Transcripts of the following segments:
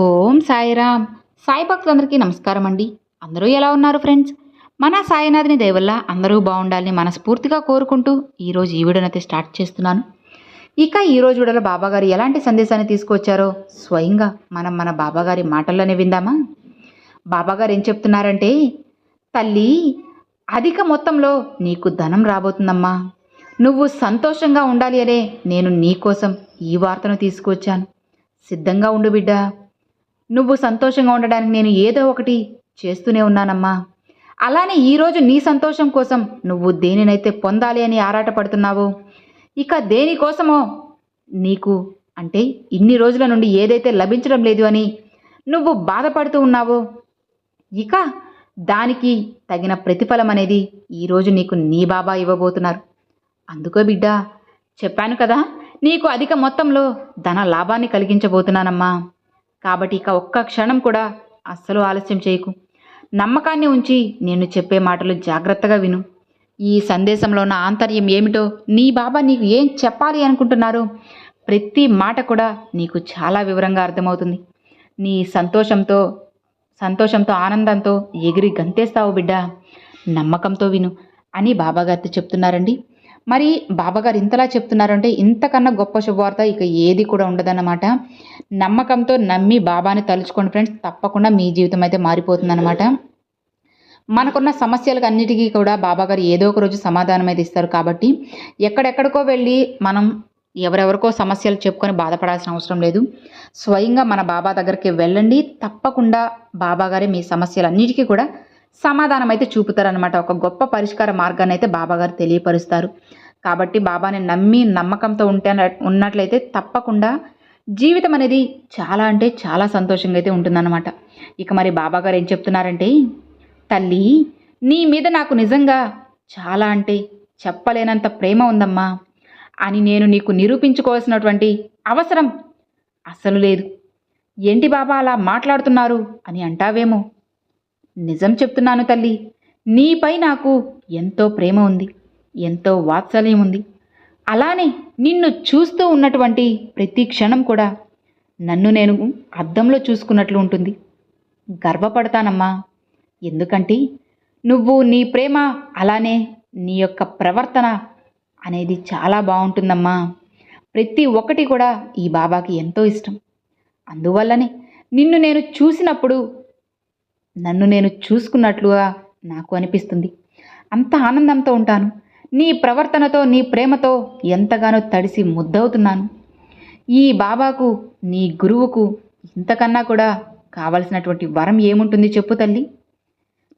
ఓం సాయిరామ్. సాయి భక్తులందరికీ నమస్కారం అండి. అందరూ ఎలా ఉన్నారు ఫ్రెండ్స్? మన సాయినాథిని దయవల్ల అందరూ బాగుండాలని మనస్ఫూర్తిగా కోరుకుంటూ ఈరోజు ఈ వీడియోనైతే స్టార్ట్ చేస్తున్నాను. ఇక ఈరోజు రోజు వీడియోలో బాబాగారు ఎలాంటి సందేశాన్ని తీసుకొచ్చారో స్వయంగా మనం మన బాబాగారి మాటల్లోనే విందామా? బాబాగారు ఏం చెప్తున్నారంటే తల్లి అధిక మొత్తంలో నీకు ధనం రాబోతుందమ్మా. నువ్వు సంతోషంగా ఉండాలి అనే నేను నీకోసం ఈ వార్తను తీసుకొచ్చాను సిద్ధంగా ఉండు బిడ్డా. నువ్వు సంతోషంగా ఉండడానికి నేను ఏదో ఒకటి చేస్తూనే ఉన్నానమ్మా. అలానే ఈరోజు నీ సంతోషం కోసం నువ్వు దేనినైతే పొందాలి అని ఆరాటపడుతున్నావో ఇక దేనికోసమో నీకు అంటే ఇన్ని రోజుల నుండి ఏదైతే లభించడం లేదు అని నువ్వు బాధపడుతూ ఉన్నావో ఇక దానికి తగిన ప్రతిఫలం అనేది ఈరోజు నీకు నీ బాబా ఇవ్వబోతున్నారు. అందుకో బిడ్డ చెప్పాను కదా నీకు అధిక మొత్తంలో ధన లాభాన్ని కలిగించబోతున్నానమ్మా. కాబట్టి ఇక ఒక్క క్షణం కూడా అస్సలు ఆలస్యం చేయకు. నమ్మకాన్ని ఉంచి నేను చెప్పే మాటలు జాగ్రత్తగా విను. ఈ సందేశంలో ఉన్న ఆంతర్యం ఏమిటో నీ బాబా నీకు ఏం చెప్పాలి అనుకుంటున్నారు? ప్రతి మాట కూడా నీకు చాలా వివరంగా అర్థమవుతుంది. నీ సంతోషంతో సంతోషంతో ఆనందంతో ఎగిరి గంతేస్తావు బిడ్డ. నమ్మకంతో విను అని బాబాగారితో చెప్తున్నారండి. మరి బాబాగారు ఇంతలా చెప్తున్నారంటే ఇంతకన్నా గొప్ప శుభవార్త ఇక ఏది కూడా ఉండదన్నమాట. నమ్మకంతో నమ్మి బాబాని తలుచుకోండి ఫ్రెండ్స్ తప్పకుండా మీ జీవితం అయితే మారిపోతుందన్నమాట. మనకున్న సమస్యలకు అన్నిటికీ కూడా బాబాగారు ఏదో ఒక రోజు సమాధానం అయితే ఇస్తారు కాబట్టి ఎక్కడెక్కడికో వెళ్ళి మనం ఎవరెవరికో సమస్యలు చెప్పుకొని బాధపడాల్సిన అవసరం లేదు. స్వయంగా మన బాబా దగ్గరికి వెళ్ళండి తప్పకుండా బాబాగారే మీ సమస్యలన్నిటికీ కూడా సమాధానం అయితే చూపుతారనమాట ఒక గొప్ప పరిష్కార మార్గాన్ని అయితే బాబాగారు తెలియపరుస్తారు. కాబట్టి బాబాని నమ్మి నమ్మకంతో ఉంటే ఉన్నట్లయితే తప్పకుండా జీవితం అనేది చాలా అంటే చాలా సంతోషంగా అయితే ఉంటుందన్నమాట. ఇక మరి బాబాగారు ఏం చెప్తున్నారంటే తల్లి నీ మీద నాకు నిజంగా చాలా అంటే చెప్పలేనంత ప్రేమ ఉందమ్మా. అని నేను నీకు నిరూపించుకోవాల్సినటువంటి అవసరం అస్సలు లేదు. ఏంటి బాబా అలా మాట్లాడుతున్నారు? అని అంటావేమో. నిజం చెప్తున్నాను తల్లి. నీపై నాకు ఎంతో ప్రేమ ఉంది ఎంతో వాత్సల్యం ఉంది. అలానే నిన్ను చూస్తూ ఉన్నటువంటి ప్రతి క్షణం కూడా నన్ను నేను అద్దంలో చూసుకున్నట్లు ఉంటుంది. గర్వపడతానమ్మా. ఎందుకంటే నువ్వు నీ ప్రేమ అలానే నీ యొక్క ప్రవర్తన అనేది చాలా బాగుంటుందమ్మా. ప్రతి ఒక్కటి కూడా ఈ బాబాకి ఎంతో ఇష్టం. అందువల్లనే నిన్ను నేను చూసినప్పుడు నన్ను నేను చూసుకున్నట్లుగా నాకు అనిపిస్తుంది. అంత ఆనందంతో ఉంటాను. నీ ప్రవర్తనతో నీ ప్రేమతో ఎంతగానో తడిసి ముద్దవుతున్నాను. ఈ బాబాకు నీ గురువుకు ఇంతకన్నా కూడా కావలసినటువంటి వరం ఏముంటుంది చెప్పు తల్లి.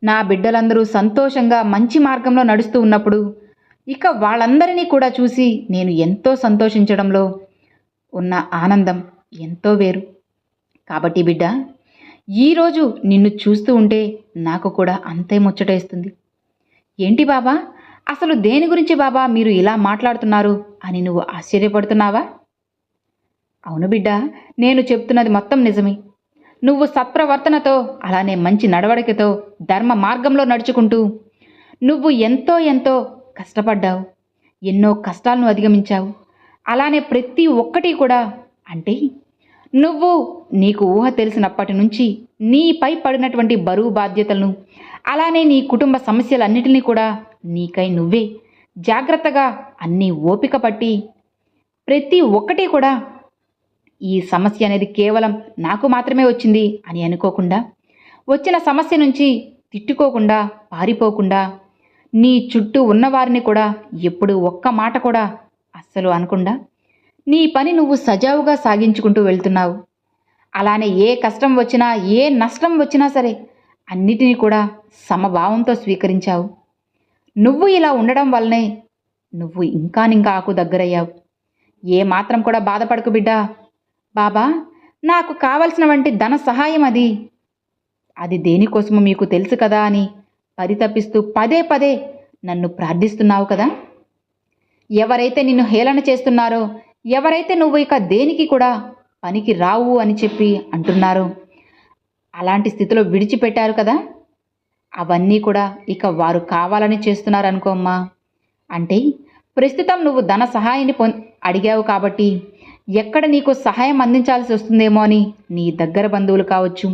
నా బిడ్డలందరూ సంతోషంగా మంచి మార్గంలో నడుస్తూ ఉన్నప్పుడు ఇక వాళ్ళందరినీ కూడా చూసి నేను ఎంతో సంతోషించడంలో ఉన్న ఆనందం ఎంతో వేరు. కాబట్టి బిడ్డ ఈరోజు నిన్ను చూస్తూ ఉంటే నాకు కూడా అంతే ముచ్చటేస్తుంది. ఏంటి బాబా? అసలు దేని గురించి బాబా మీరు ఇలా మాట్లాడుతున్నారు అని నువ్వు ఆశ్చర్యపడుతున్నావా? అవును బిడ్డ నేను చెప్తున్నది మొత్తం నిజమే. నువ్వు సత్ప్రవర్తనతో అలానే మంచి నడవడికతో ధర్మ మార్గంలో నడుచుకుంటూ నువ్వు ఎంతో ఎంతో కష్టపడ్డావు ఎన్నో కష్టాలను అధిగమించావు. అలానే ప్రతి ఒక్కటి కూడా అంటే నువ్వు నీకు ఊహ తెలిసినప్పటి నుంచి నీపై పడినటువంటి బరువు బాధ్యతలను అలానే నీ కుటుంబ సమస్యలన్నిటినీ కూడా నీకై నువ్వే. జాగ్రత్తగా అన్నీ ఓపిక పట్టి ప్రతి ఒక్కటి కూడా ఈ సమస్య అనేది కేవలం నాకు మాత్రమే వచ్చింది అని అనుకోకుండా వచ్చిన సమస్య నుంచి తిట్టుకోకుండా పారిపోకుండా నీ చుట్టూ ఉన్నవారిని కూడా ఎప్పుడు ఒక్క మాట కూడా అస్సలు అనకుండా నీ పని నువ్వు సజావుగా సాగించుకుంటూ వెళ్తున్నావు. అలానే ఏ కష్టం వచ్చినా ఏ నష్టం వచ్చినా సరే అన్నిటినీ కూడా సమభావంతో స్వీకరించావు. నువ్వు ఇలా ఉండడం వల్లనే నువ్వు ఇంకా ఇంకా ఆకు దగ్గరయ్యావు. ఏ మాత్రం కూడా బాధపడకు బిడ్డా. బాబా నాకు కావలసిన వంటి ధన సహాయం అది. అది దేనికోసమో మీకు తెలుసు కదా అని పరితపిస్తూ పదే పదే నన్ను ప్రార్థిస్తున్నావు కదా. ఎవరైతే నిన్ను హేళన చేస్తున్నారో ఎవరైతే నువ్వు ఇక దేనికి కూడా పనికి రావు అని చెప్పి అంటున్నారు? అలాంటి స్థితిలో విడిచిపెట్టారు కదా? అవన్నీ కూడా ఇక వారు కావాలని చేస్తున్నారు అనుకోమ్మా అంటే ప్రస్తుతం నువ్వు ధన సహాయాన్ని పొ అడిగావు కాబట్టి ఎక్కడ నీకు సహాయం అందించాల్సి వస్తుందేమో అని నీ దగ్గర బంధువులు కావచ్చు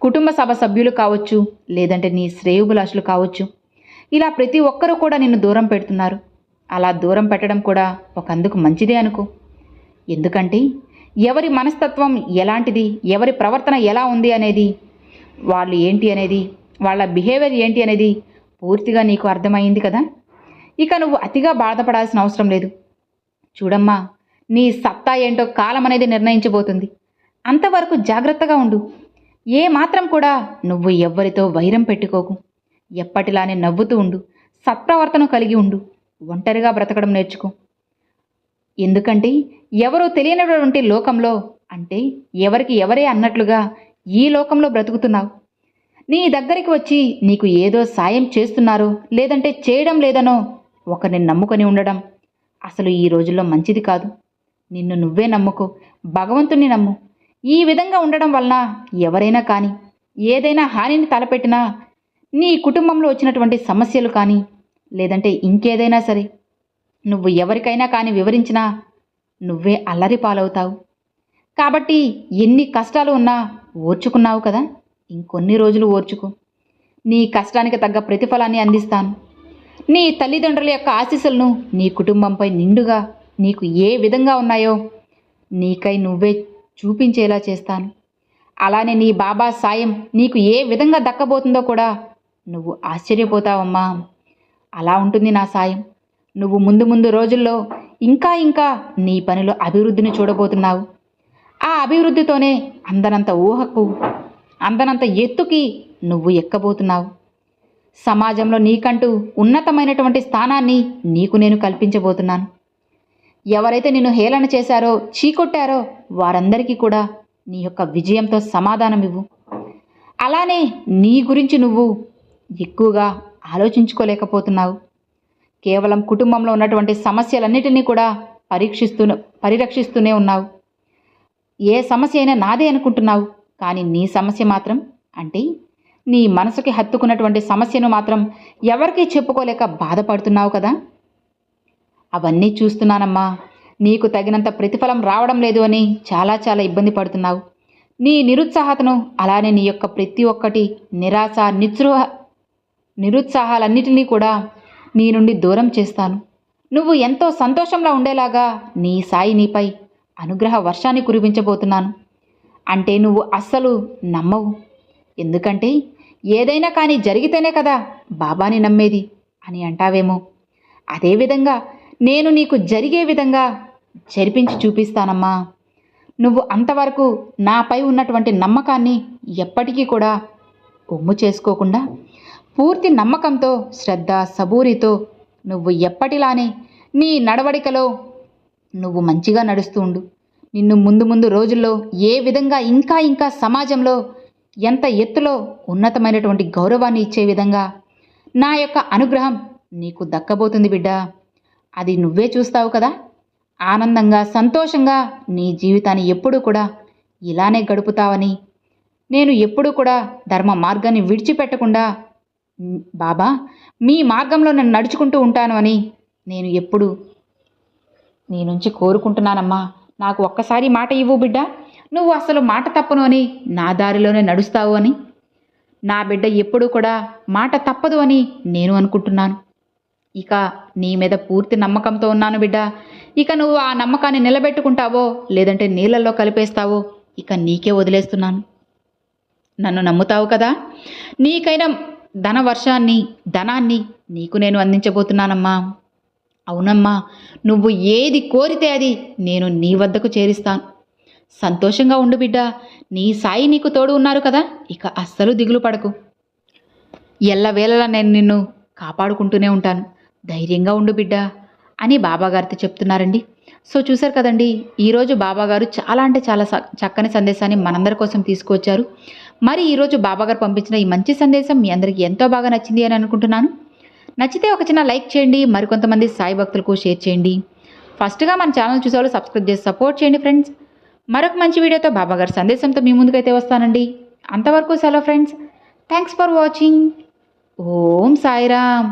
కుటుంబ సభ సభ్యులు కావచ్చు లేదంటే నీ శ్రేయోభిలాషులు కావచ్చు. ఇలా ప్రతి ఒక్కరూ కూడా నిన్ను దూరం పెడుతున్నారు. అలా దూరం పెట్టడం కూడా ఒకందుకు మంచిదే అనుకో. ఎందుకంటే ఎవరి మనస్తత్వం ఎలాంటిది ఎవరి ప్రవర్తన ఎలా ఉంది అనేది వాళ్ళు ఏంటి అనేది వాళ్ళ బిహేవియర్ ఏంటి అనేది పూర్తిగా నీకు అర్థమైంది కదా? ఇక నువ్వు అతిగా బాధపడాల్సిన అవసరం లేదు. చూడమ్మా నీ సత్తా ఏంటో కాలం అనేది నిర్ణయించబోతుంది. అంతవరకు జాగ్రత్తగా ఉండు. ఏ మాత్రం కూడా నువ్వు ఎవ్వరితో వైరం పెట్టుకోకు. ఎప్పటిలానే నవ్వుతూ ఉండు. సత్ప్రవర్తన కలిగి ఉండు. ఒంటరిగా బ్రతకడం నేర్చుకో. ఎందుకంటే ఎవరో తెలియనటువంటి లోకంలో అంటే ఎవరికి ఎవరే అన్నట్లుగా ఈ లోకంలో బ్రతుకుతున్నావు. నీ దగ్గరికి వచ్చి నీకు ఏదో సాయం చేస్తున్నారో లేదంటే చేయడం లేదనో ఒకరిని నమ్ముకొని ఉండడం అసలు ఈ రోజుల్లో మంచిది కాదు. నిన్ను నువ్వే నమ్ముకో భగవంతుని నమ్ము. ఈ విధంగా ఉండడం వలన ఎవరైనా కానీ ఏదైనా హానిని తలపెట్టినా నీ కుటుంబంలో వచ్చినటువంటి సమస్యలు కానీ లేదంటే ఇంకేదైనా సరే నువ్వు ఎవరికైనా కానీ వివరించినా నువ్వే అల్లరి పాలవుతావు. కాబట్టి ఎన్ని కష్టాలు ఉన్నా ఓర్చుకున్నావు కదా ఇంకొన్ని రోజులు ఓర్చుకో. నీ కష్టానికి తగ్గ ప్రతిఫలాన్ని అందిస్తాను. నీ తల్లిదండ్రుల యొక్క ఆశీస్సులను నీ కుటుంబంపై నిండుగా నీకు ఏ విధంగా ఉన్నాయో నీకై నువ్వే చూపించేలా చేస్తాను. అలానే నీ బాబా సాయం నీకు ఏ విధంగా దక్కబోతుందో కూడా నువ్వు ఆశ్చర్యపోతావమ్మా. అలా ఉంటుంది నా సాయం. నువ్వు ముందు ముందు రోజుల్లో ఇంకా ఇంకా నీ పనిలో అభివృద్ధిని చూడబోతున్నావు. ఆ అభివృద్ధితోనే అందనంత ఊహకు అందనంత ఎత్తుకి నువ్వు ఎక్కబోతున్నావు. సమాజంలో నీకంటూ ఉన్నతమైనటువంటి స్థానాన్ని నీకు నేను కల్పించబోతున్నాను. ఎవరైతే నిన్ను హేళన చేశారో చీకొట్టారో వారందరికీ కూడా నీ యొక్క విజయంతో సమాధానం ఇవ్వు అలానే నీ గురించి నువ్వు ఎక్కువగా ఆలోచించుకోలేకపోతున్నావు. కేవలం కుటుంబంలో ఉన్నటువంటి సమస్యలన్నిటినీ కూడా పరీక్షిస్తూ పరిరక్షిస్తూనే ఉన్నావు. ఏ సమస్య అయినా నాదే అనుకుంటున్నావు. కానీ నీ సమస్య మాత్రం అంటే నీ మనసుకి హత్తుకున్నటువంటి సమస్యను మాత్రం ఎవరికీ చెప్పుకోలేక బాధపడుతున్నావు కదా? అవన్నీ చూస్తున్నానమ్మా. నీకు తగినంత ప్రతిఫలం రావడం లేదు అని చాలా చాలా ఇబ్బంది పడుతున్నావు. నీ నిరుత్సాహతను అలానే నీ యొక్క ప్రతి ఒక్కటి నిరాశ నిస్పృహ నిరుత్సాహాలన్నిటినీ కూడా నీ నుండి దూరం చేస్తాను. నువ్వు ఎంతో సంతోషంలో ఉండేలాగా నీ సాయి నీపై అనుగ్రహ వర్షాన్ని కురిపించబోతున్నాను. అంటే నువ్వు అస్సలు నమ్మవు. ఎందుకంటే ఏదైనా కానీ జరిగితేనే కదా బాబాని నమ్మేది అని అంటావేమో. అదేవిధంగా నేను నీకు జరిగే విధంగా జరిపించి చూపిస్తానమ్మా. నువ్వు అంతవరకు నాపై ఉన్నటువంటి నమ్మకాన్ని ఎప్పటికీ కూడా ఒమ్ము చేసుకోకుండా పూర్తి నమ్మకంతో శ్రద్ధ సబూరితో నువ్వు ఎప్పటిలానే నీ నడవడికలో నువ్వు మంచిగా నడుస్తూ ఉండు. నిన్ను ముందు ముందు రోజుల్లో ఏ విధంగా ఇంకా ఇంకా సమాజంలో ఎంత ఎత్తులో ఉన్నతమైనటువంటి గౌరవాన్ని ఇచ్చే విధంగా నా యొక్క అనుగ్రహం నీకు దక్కబోతుంది బిడ్డ. అది నువ్వే చూస్తావు కదా. ఆనందంగా సంతోషంగా నీ జీవితాన్ని ఎప్పుడూ కూడా ఇలానే గడుపుతావని. నేను ఎప్పుడూ కూడా ధర్మ మార్గాన్ని విడిచిపెట్టకుండా బాబా మీ మార్గంలో నన్ను నడుచుకుంటూ ఉంటాను అని నేను ఎప్పుడు నీ నుంచి కోరుకుంటున్నానమ్మా. నాకు ఒక్కసారి మాట ఇవ్వు బిడ్డ. నువ్వు అసలు మాట తప్పను అని నా దారిలోనే నడుస్తావు అని. నా బిడ్డ ఎప్పుడూ కూడా మాట తప్పదు అని నేను అనుకుంటున్నాను. ఇక నీ మీద పూర్తి నమ్మకంతో ఉన్నాను బిడ్డ. ఇక నువ్వు ఆ నమ్మకాన్ని నిలబెట్టుకుంటావో లేదంటే నీళ్ళల్లో కలిపేస్తావో ఇక నీకే వదిలేస్తున్నాను. నన్ను నమ్ముతావు కదా? నీకైనా ధన వర్షాన్ని ధనాన్ని నీకు నేను అందించబోతున్నానమ్మా. అవునమ్మా నువ్వు ఏది కోరితే అది నేను నీ వద్దకు చేరిస్తాను. సంతోషంగా ఉండు బిడ్డ నీ సాయి నీకు తోడు ఉన్నారు కదా ఇక అస్సలు దిగులు పడకు. ఎల్లవేళలా నేను నిన్ను కాపాడుకుంటూనే ఉంటాను. ధైర్యంగా ఉండు బిడ్డ అని బాబాగారితో చెప్తున్నారండి. సో చూశారు కదండి ఈరోజు బాబాగారు చాలా అంటే చాలా స- చక్కని సందేశాన్ని మనందరి కోసం తీసుకొచ్చారు మరి ఈరోజు బాబాగారు పంపించిన ఈ మంచి సందేశం మీ అందరికీ ఎంతో బాగా నచ్చింది అని అనుకుంటున్నాను. నచ్చితే ఒక చిన్న లైక్ చేయండి మరికొంతమంది సాయి భక్తులకు షేర్ చేయండి. ఫస్ట్గా మన ఛానల్ చూసేవాళ్ళు సబ్స్క్రైబ్ చేసి సపోర్ట్ చేయండి ఫ్రెండ్స్ మరొక మంచి వీడియోతో బాబాగారి సందేశంతో మీ ముందుకైతే వస్తానండి. అంతవరకు సెలవు friends thanks for watching Om Sairam.